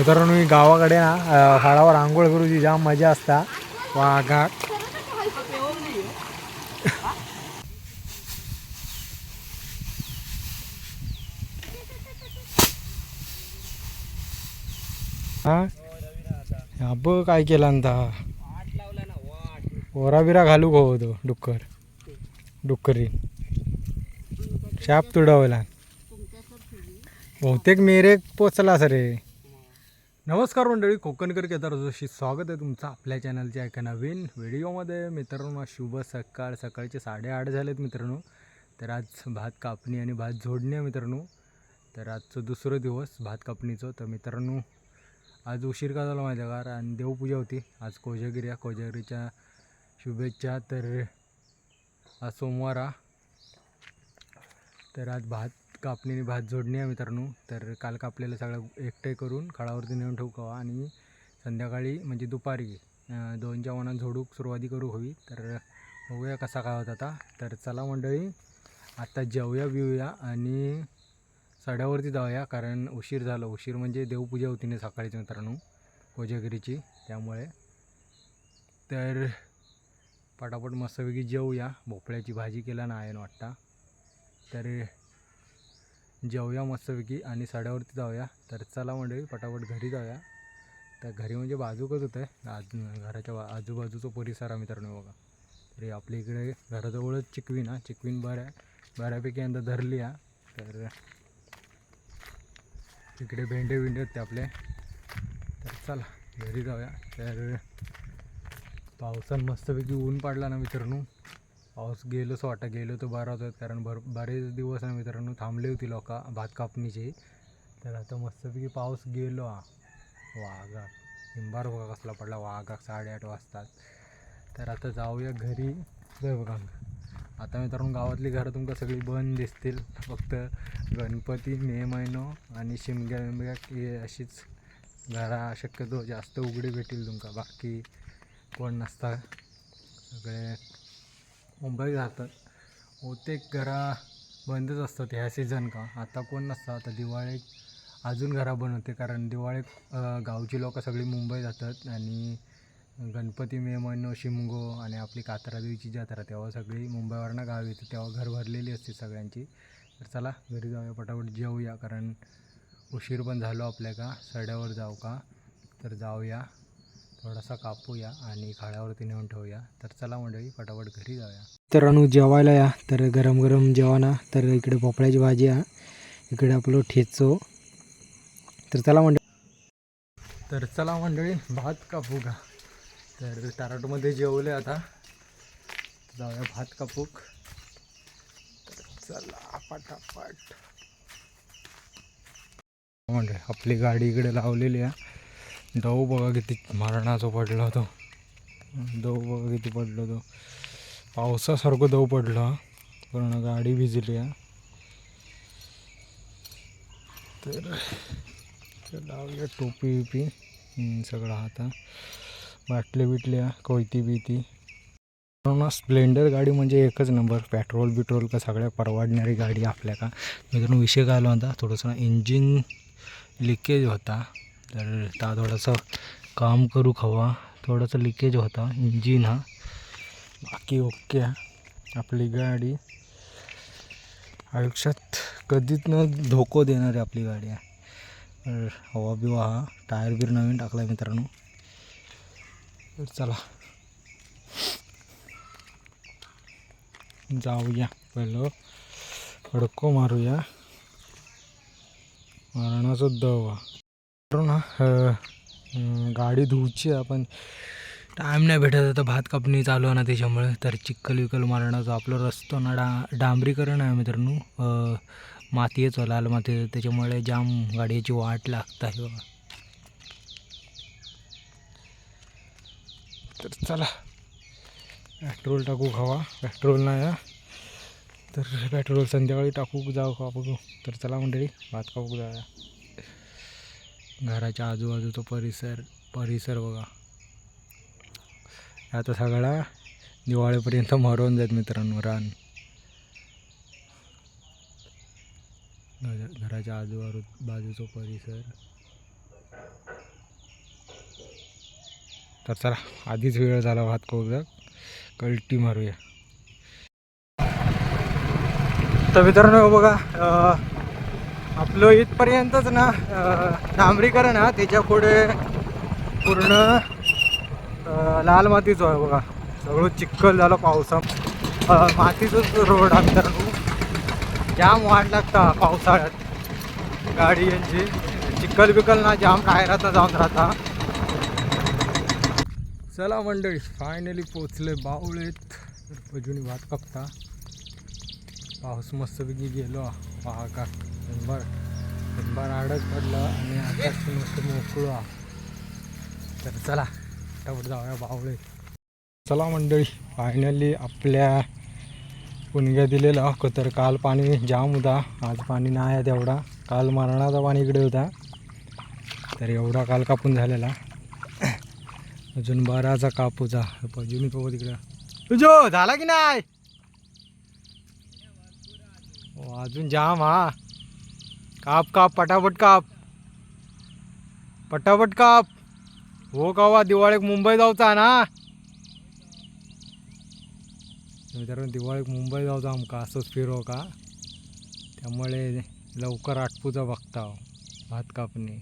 मित्रांनो मी गावाकडे ना हाडावर आंघोळ करूची जाम मजा असता. वा गा. हा? बघ काय केला आता ओराबिरा घालू गो तो डुक्कर. डुक्करी शाप तुडवला बहुतेक मेरे पोचला सर रे. नमस्कार मंडळी कोकणकर केदार जोशी स्वागत आहे तुमचं आपल्या चॅनलच्या एका नवीन व्हिडिओमध्ये. मित्रांनो शुभ सकाळ. सकाळचे साडेआठ झालेत मित्रांनो. तर आज भात कापणी आणि भात जोडणी आहे मित्रांनो. तर आजचं दुसरं दिवस भात कापणीचं. तर मित्रांनो आज उशीर का झाला माझ्या घर आणि देवपूजा होती. आज कोजागिरी आहे. कोजागिरीच्या शुभेच्छा तर आज सोमवार तर आज भात कापणीने भात जोडणी आहे मित्रांनो. तर काल कापलेलं सगळं एकटे करून खळावरती नेऊन ठेवू आणि संध्याकाळी म्हणजे दुपारी दोनच्या वनात झोडूक सुरुवाती करू हवी. तर बघूया कसा काय होता आता. तर चला मंडळी आता जेवूया बिवूया आणि सड्यावरती जाऊया कारण उशीर झाला. उशीर म्हणजे देवपूजा होती ना सकाळीच मित्रांनो कोजागिरीची त्यामुळे तर पटापट मस्तपैकी जेवूया. भोपळ्याची भाजी केला ना आहे वाटता. तर जेवूया मस्तपैकी आणि साड्यावरती जाऊया. तर चला मंडळी पटापट घरी जाऊया. तर घरी म्हणजे बाजूकच होतं आहे आज घराच्या बा आजूबाजूचा परिसर आहे मित्रांनो बघा. तरी आपल्या इकडे घराजवळच चिकवीन हा. चिकवीन बऱ्या बऱ्यापैकी यंदा धरली हा. तर इकडे भेंडे बिंडे होते आपले. तर चला घरी जाऊया. तर पावसानं मस्तपैकी ऊन पडला ना मित्रांनो. पाऊस गेलोच वाटतं गेलो तर बरा होतो. कारण भर बरेच दिवस आम्ही मित्रांनो थांबले होती लोक भात कापणीचे. तर आता मस्तपैकी पाऊस गेलो. हा वाघा हिंबार बघा कसला पडला. वाघा साडेआठ वाजतात. तर आता जाऊया घरी. जय बघा आता मित्रांनो गावातली घरं तुमका सगळी बंद दिसतील. फक्त गणपती मे महिनो आणि शिमग्या बिमग्या अशीच घरा शक्यतो जास्त उघडी भेटतील तुमका. बाकी कोण नसता. सगळे मुंबईत राहतात बहुतेक घरा बंदच असतात ह्या सीझन का. आता कोण नसतं. आता दिवाळीत अजून घरा बंद होते. कारण दिवाळीत गावची लोकं सगळी मुंबई जातात. आणि गणपती मे महिनो शिमगो आणि आपली कात्रादेवीची जत्रा तेव्हा सगळी मुंबईवरनं गाव येते. तेव्हा घर भरलेली असते सगळ्यांची. तर चला घरी जाऊया पटापट. जेवूया कारण उशीर पण झालो आपल्या का सड्यावर जाऊ का? तर जाऊया. थोडासा कापूया आणि खाड्यावरती नेऊन ठेवूया. तर चला मंडळी पटापट घरी जाऊया. तर अनु जेवायला या. तर गरम गरम जेवणा तर इकडे भोपळ्याची भाजी आहे. इकडे आपलं ठेचो. तर चला मंडळी. तर चला मंडळी भात कापू का? तर ताराटमध्ये जेवले आता. जाऊया भात कापूक चला पटापट. म्हणजे आपली गाडी इकडे लावलेली आहे. दव बघा किती मरणाचा पडला तो दव बघा किती पडलो तो पावसासारखं दव पडलं पूर्ण गाडी भिजली आहे. तर तर लावूया टोपी बिपी सगळं हाता बाटले बिटल्या कोयती बिती पूर्ण स्प्लेंडर गाडी म्हणजे एकच नंबर. पेट्रोल बिट्रोल का सगळ्या परवडणारी गाडी आपल्या का? मित्रांनो विषय काय आला होता? थोडंसं इंजिन लिकेज होता. तर आता थोडंसं काम करू हवा थोडंसं लिकेज होता इंजिन हा. बाकी ओके आहे. आपली गाडी आयुष्यात कधीच न धोको देणारी आपली गाडी आहे. तर हवा बिवा हा. टायर बीर नवीन टाकला आहे मित्रांनो. तर चला. जाऊया पहिलं. हडको मारूया. मरणाचं दवा. ना गाडी धुवची आपण. टाईम नाही भेटत आता भात कापणी चालू आहे ना त्याच्यामुळे. तर चिक्कल विकल मारण्याचा आपलं रस्तो ना डा डांबरीकरण आहे मित्रांनो. मातीच लाल माती. त्याच्यामुळे जाम गाडीची वाट लागत आहे बघा. तर चला पेट्रोल टाकू खावा. पेट्रोल नाही तर पेट्रोल संध्याकाळी टाकू जाऊ कापू तर चला मंडळी भात कापू जाऊया. घराच्या आजूबाजूचा परिसर परिसर बघा. आता सगळा दिवाळीपर्यंत मरून जात मित्रांनो रान. घराच्या आजूबाजू बाजूचा परिसर. तर चला आधीच वेळ झाला भात करू कल्टी मारूया. तर मित्रांनो बघा आपलं इथपर्यंतच ना डांबरीकरण हा त्याच्या पुढे पूर्ण लाल मातीचं आहे बघा. सगळं चिखल झालं पावसा मातीचंच रोड आहे जाम वाट लागता पावसाळ्यात. गाडी यांची. चिखल बिकल ना जाम टायरात जाऊन राहता. चला मंडळी फायनली पोचले बावळेत. भजुनी भात कापता पाऊस मस्तपैकी गेलो. पहा शंभर. शंभर आडच पडलं आणि आकाश मस्त मोकळं. तर चला फटाफट जाऊया बावळे चला मंडळी फायनली आपल्या पुणग्या दिलेला हो तर काल पाणी जाम होता. आज पाणी नाही आहे तेवढा. काल मरणाचा पाणी इकडे होता. तर एवढा काल कापून झालेला. अजून बाराचा कापूचा अजून तो तिकडं तुझो झाला की नाही? हो, अजून जाम हा. काप काप पटापट काप. पटापट काप. हो का वा दिवाळीक मुंबई जाऊचा ना. मित्रांनो दिवाळीक मुंबई जाऊचा आमका असंच फिरो हो का? त्यामुळे लवकर आटपूचा बघता हो, भात कापणे.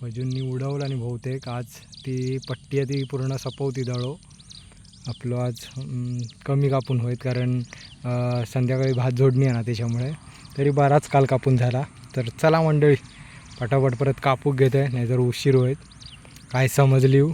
पजूंनी उडवलं आणि बहुतेक आज ती पट्टी आहे ती पूर्ण सपवती दळो. आपलं आज कमी कापून होईत कारण संध्याकाळी भात जोडणी आहे ना त्याच्यामुळे. तरी बराच काल कापून झाला तर चला मंडळी पटापट परत कापूक घेत आहे नाहीतर उशीर होईल काय समजली हो?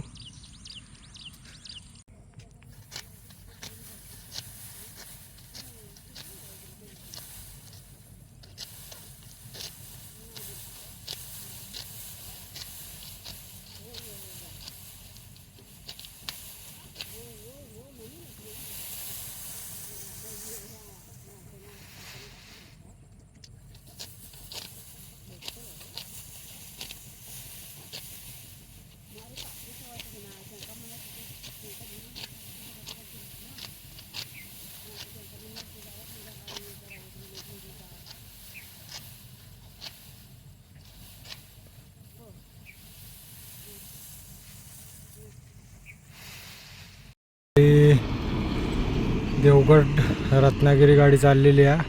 देवगड रत्नागिरी गाडी चाललेली आहे.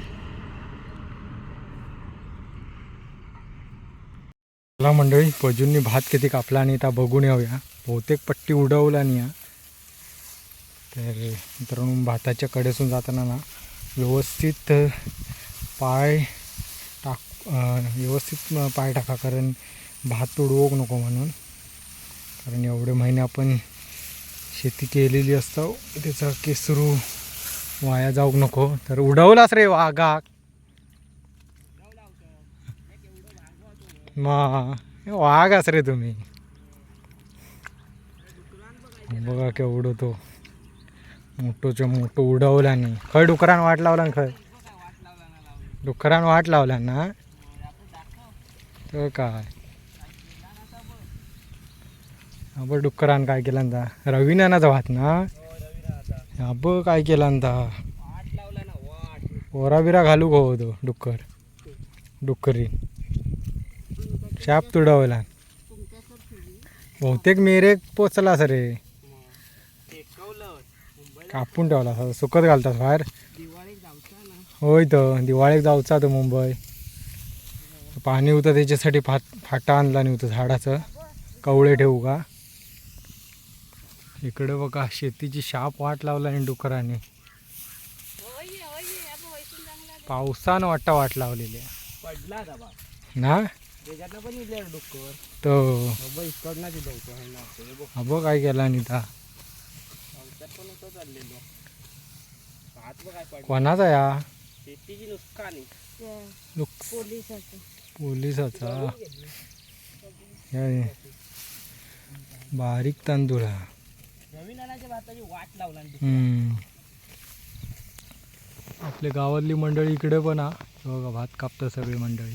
चला मंडळी पजूंनी भात किती कापला आणि आता बघून येऊया. बहुतेक पट्टी उडवला नाही तर मित्रांनो भाताच्या कडेसून जाताना ना व्यवस्थित पाय टाक व्यवस्थित पाय टाका कारण भात उडवूक नको म्हणून. कारण एवढे महिने आपण शेती केलेली असतं त्याचा केसरू वाया जाऊक नको. तर उडवलाच रे वाघाक मा वाघाच रे तुम्ही. बघा के उडवतो मोठोच्या मोठं उडवला नाही खय डुकरान वाट लावला ना खय डुकरान वाट लावला ना? तर काय? आपण डुकरान काय केला ना रविनानाचा भात ना? अब काय केला ना ओरा बिरा घालू गो तो डुक्कर. डुक्करी. शाप तुडवला. बहुतेक मेरे पोचला रे. कापून ठेवला असा सुकत घालतात बाहेर. होय तर दिवाळीक जाऊचा तो मुंबई. पाणी होतं त्याच्यासाठी फाट फाटा आणला नाही होतं झाडाचं. कवळे ठेवू का? इकडे बघा शेतीची शाप वाट लावला आणि डुकराने पावसानं वाटता वाट लावलेली आहे. ना तो. अबो काय केला नीता कोणाचा या? पोलिसाचं. हे. बारीक तांदूळ हा. नवीन आणायच्या भाताची वाट लावला आणि हम्म. आपल्या गावातली मंडळी इकडे पण हा बघा भात कापतं सगळी मंडळी.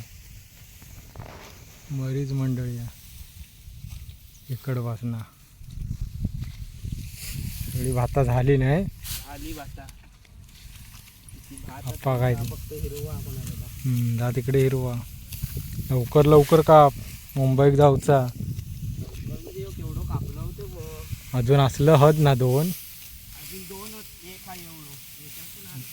बरीच मंडळी आहे इकडं वाचना सगळी भाता झाली नाही. भाता. आता काय जा तिकडे हिरवा. लवकर लवकर काप. मुंबईत जाऊचा म्हणजे केवढं कापलं होतं बघ अजून असलं हद ना दोन. अजून दोन होत- एक आहे एवढं. याच्यात पण आहे.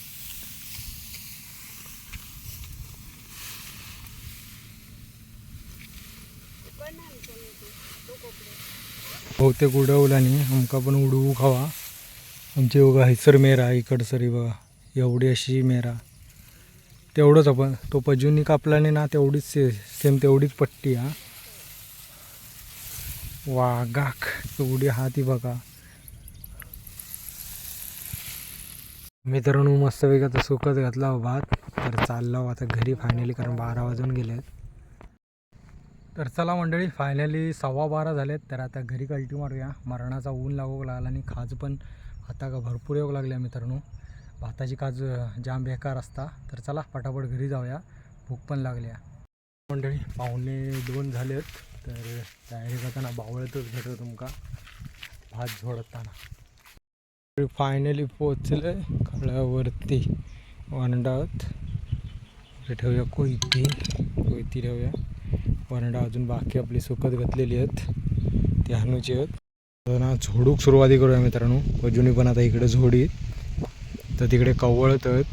बहुतेक उडवल्याने आमका पण उडवू खावा. आमची बघा हैसर मेरा इकडसरी बघा एवढी अशी मेरा. तेवढंच आपण तो पजूनी कापल्याने ना तेवढीच से सेम तेवढीच पट्टी हा. वागाक एवढी हा ती बघा. मित्रांनो मस्त वेग आता सुकत घातला हो भात. तर चाललो हो आता घरी फायनली कारण बारा वाजून गेलेत. तर चला मंडळी फायनली सव्वा बारा झालेत. तर आता घरी कल्टी मारूया. मरणाचा ऊन लागू लागला आणि खाज पण आता का भरपूर येऊ लागल्या मित्रांनो. भाताची काज जाम बेकार असता. तर चला पटापट घरी जाऊया. भूक पण लागल्या मंडळी पाहुणे दोन झालेत. तर तयारी करताना बावळतच भेटतो तुमका. भात झोडताना. फायनली पोचले खळ्यावरती वांडात ठेवूया कोयती. कोयती ठेवूया. वरंडा अजून बाकी आपली सुकत घातलेली आहेत. ती हानूची आहेत. ना झोडूक सुरुवाती करूया मित्रांनो. अजूनही पण आता इकडे झोडीत तर तिकडे कवळत आहेत.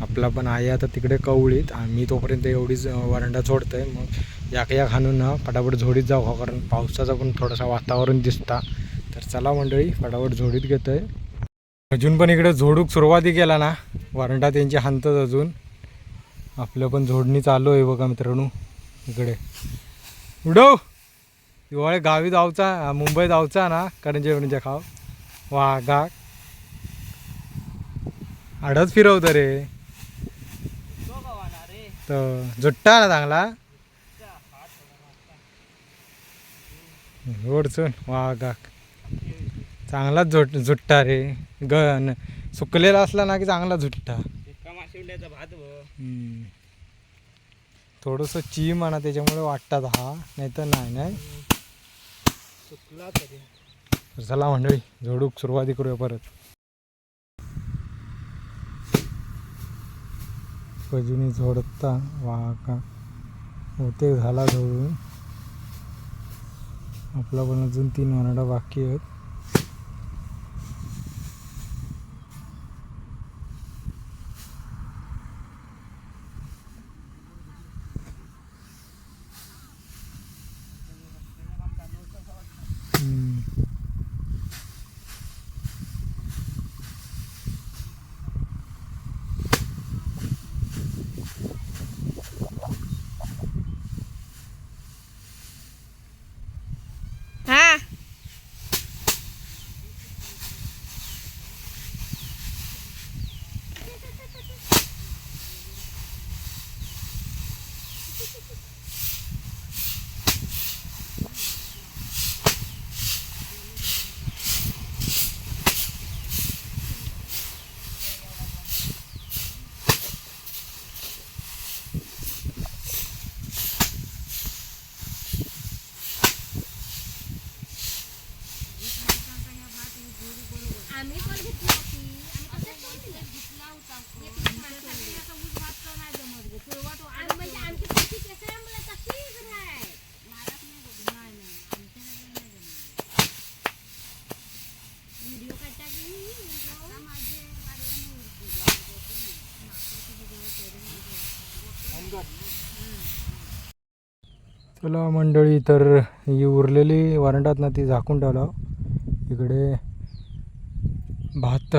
आपला पण आहे आता तिकडे कवळीत आम्ही तोपर्यंत एवढीच अं, वरंडा झोडतोय. मग याक याक हाणून ना फटाफट झोडीत जाऊ हा कारण पावसाचा पण थोडासा वातावरण दिसता. तर चला मंडळी फटाफट झोडीत घेतोय. अजून पण इकडे झोडूक सुरुवाती केला ना वरंडा त्यांची हाणतात अजून. आपलं पण झोडणी चालू आहे बघा मित्रांनो इकडे. उडव दिवाळी गावी जाऊचा मुंबई जाऊचा ना करंजे म्हणजे खाव वाघा आडच फिरवतं रे. तो तर झुट्टा ना चांगला जा, हात थोडा ओढचून वाघा चांगलाच झुट झुट्टा रे. ग न- सुकलेला असला ना की चांगला झुट्टा. भात. थोडंसं ची म्हणा त्याच्यामुळे वाटतात हा. नाही तर नाही नाही. सुकला तरी. चला मंडळी झोडूक सुरुवाती करूया परत. पजुनी झोडता वाका. बहुतेक झाला झोडून आपला पण अजून तीन वनाडा बाकी आहेत हम्म. हा आम्ही पण घेतली होती आम्ही कसं घेतला होता आणि म्हणजे आमची शेती त्याच्यामुळे तशी आहे महाराज नाही बघ नाही नाही आमच्या नाही जमलं व्हिडिओ काढता की व्हिडिओ माझे चला मंडळी तर ही उरलेली वरंडात ना ती झाकून ठेवला. इकडे भात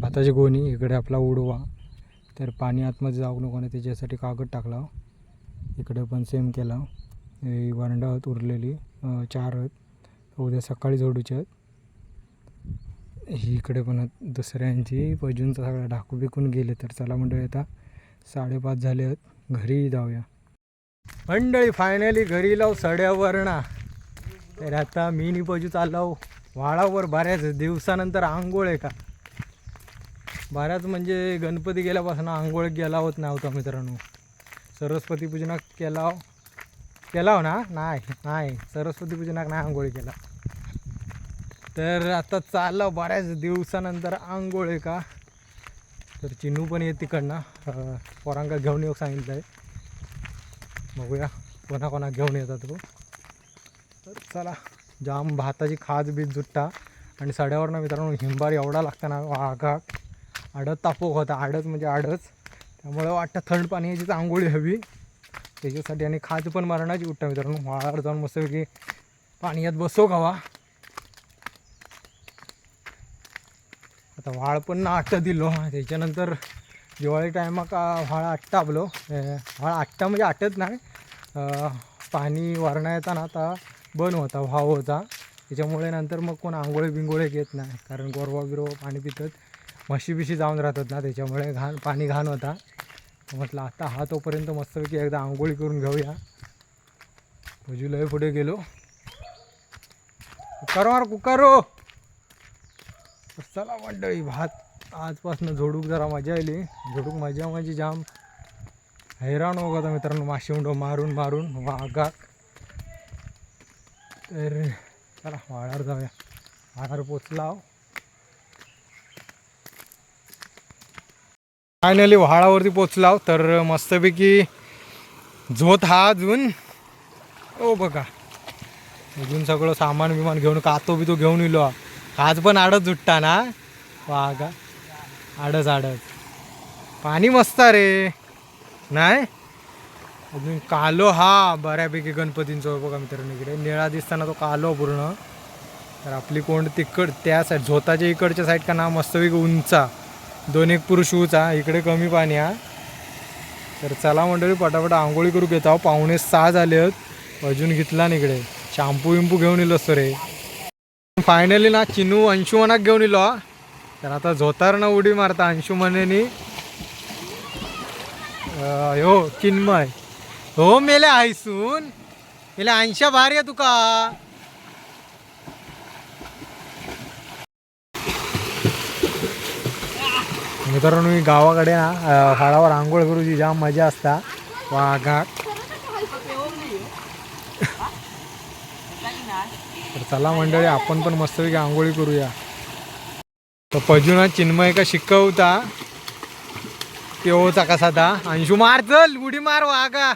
भाताची गोणी इकडे आपला उडवा. तर पाणी आतमध्ये जाऊ नको ना त्याच्यासाठी कागद टाकला. इकडे पण सेम केला. ही वरंडा आहेत उरलेली. चार आहेत. उद्या सकाळी जोडूचे आहेत. ही इकडे पण दुसऱ्यांची. पजूनचा सगळा ढाकू बिकून गेले तर चला मंडळी आता साडेपाच झाले आहेत. घरी जाऊया. मंडळी फायनली घरी लाव सड्यावर ना. तर आता मी नि पजू चाललो वाळावर बऱ्याच दिवसानंतर आंघोळ आहे का? बऱ्याच म्हणजे गणपती गेल्यापासून आंघोळ गेला होत नव्हता मित्रांनो. सरस्वती पूजनाक केला केला ना? नाही नाही. सरस्वती पूजनाक नाही आंघोळ केला. तर आता चालला बऱ्याच दिवसानंतर आंघोळ आहे का? तर चिन्नू पण येत तिकडनं. पोरांका घेऊन येऊ सांगितलं आहे बघूया. कोणा कोणा घेऊन येतात तो तर चला जाम भाताची खाज बीज जुट्टा. आणि सड्यावरनं मित्रांनो हिंबार एवढा लागता ना वाघा आडत तापोक होता आडच म्हणजे आडच. त्यामुळे वाटतं थंड पाण्याचीच आंघोळी हवी त्याच्यासाठी आणि खाज पण मारण्याची उठ्ठा मित्रांनो. वाळावर जाऊन मस्तपैकी पाण्यात बसो गावा. आता वाळ पण ना आट्टा दिलो. त्याच्यानंतर दिवाळी टायमाक व्हाळ आट्टा आपलो. व्हाळ आट्टा म्हणजे आटत नाही. पाणी वरणा येताना आता बंद होता व्हाव होता. त्याच्यामुळे नंतर मग कोण आंघोळे बिंगोळे घेत नाही. कारण गोरवा बिरवा पाणी पितात. म्हशी बिशी जाऊन राहतात ना त्याच्यामुळे घाण पाणी घाण होता. म्हटलं आता हा तोपर्यंत मस्तपैकी एकदा आंघोळी करून घेऊया. भजूलाही पुढे गेलो. कुकर मार कुकारो हो. चला मंडळी भात. आजपासून झोडूक जरा मजा आली. झोडूक मजा म्हणजे जाम हैराण हो होता मित्रांनो माशी उंडो मारून मारून वाघात. तर चला वाडावर जाऊया. वाळार पोचला हो. फायनली व्हाळावरती पोचलाव हो. तर मस्तपैकी झोत हा अजून. ओ बघा. अजून सगळं सामान बिमान घेऊन कातो बितो घेऊन येलो आज पण आडत झुटता ना? वागा आडच आडच पाणी मस्त रे. नाही? अजून कालो हा बऱ्यापैकी गणपतींचं बघा मित्रांनो इकडे. निळा दिसताना तो कालो पूर्ण. तर आपली कोण तिकड त्या साईड झोताच्या इकडच्या साईड का ना मस्तपैकी उंचा. दोन एक पुरुष उचा. इकडे कमी पाणी हा. तर चला मंडळी पटापट आंघोळी करू घेत आहो पाहुणे सहा झाले आहेत. अजून घेतला ना इकडे. शॅम्पू विंपू घेऊन येलो असतो रे. फायनली ना चिनू अंशुमनाक घेऊन येलो हा. तर आता झोतारनं उडी मारता अंशुमनेनी हो चिन्मय. हो मेले आयसून मेले अंशा भारी आहे तुका. मित्रांनो मी गावाकडे ना हाडावर आंघोळ करूची जाम मजा असता वाघात तर चला मंडळी आपण पण मस्तपैकी आंघोळी करूया. तर पजूना चिन्मय का शिकवता तेवचा कसा ता अंशू मार चल उडी मार वागा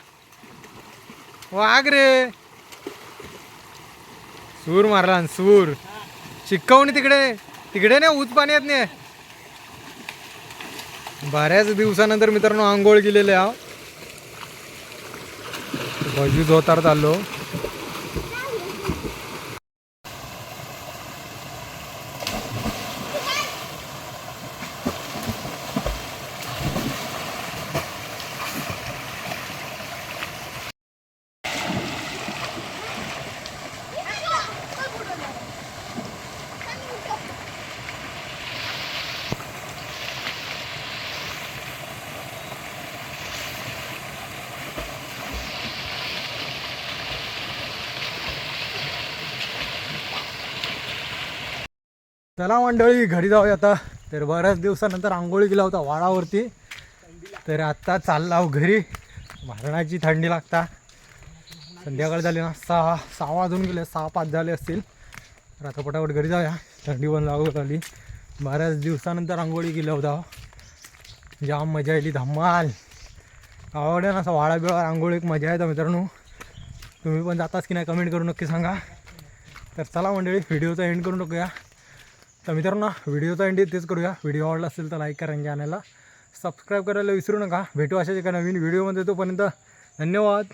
वाघ रे. सूर मारला सूर. शिकवणी तिकडे. तिकडे नाही उत्तपान येत नाही. बऱ्याच दिवसानंतर मित्रांनो आंघोळ केलेले हा. भजू धोतार चाललो. चला मंडळी घरी जाऊया आता. तर बऱ्याच दिवसानंतर आंघोळी केला होता वाडावरती. तर आत्ता चालला घरी. मारणाची थंडी लागता. संध्याकाळ झाली ना सहा सहा वाजून गेले सहा पाच झाले असतील. तर आता पटापट घरी जाऊया. थंडी पण लागत आली बऱ्याच दिवसानंतर आंघोळी केला होता हो. जाम मजा आली धमाल. आवडेल ना असं वाडा बिळा आंघोळी एक मजा येतं मित्रांनो. तुम्ही पण जाताच की नाही कमेंट करून नक्की सांगा. तर चला मंडळी व्हिडिओचा एंड करून टाकूया. तर मित्रांनो व्हिडिओचा एंड तेच करूया. व्हिडिओ आवडला असेल तर लाईक करा चॅनलला सबस्क्राईब करायला विसरू नका. भेटू अशाच एका नवीन व्हिडिओमध्ये तोपर्यंत धन्यवाद.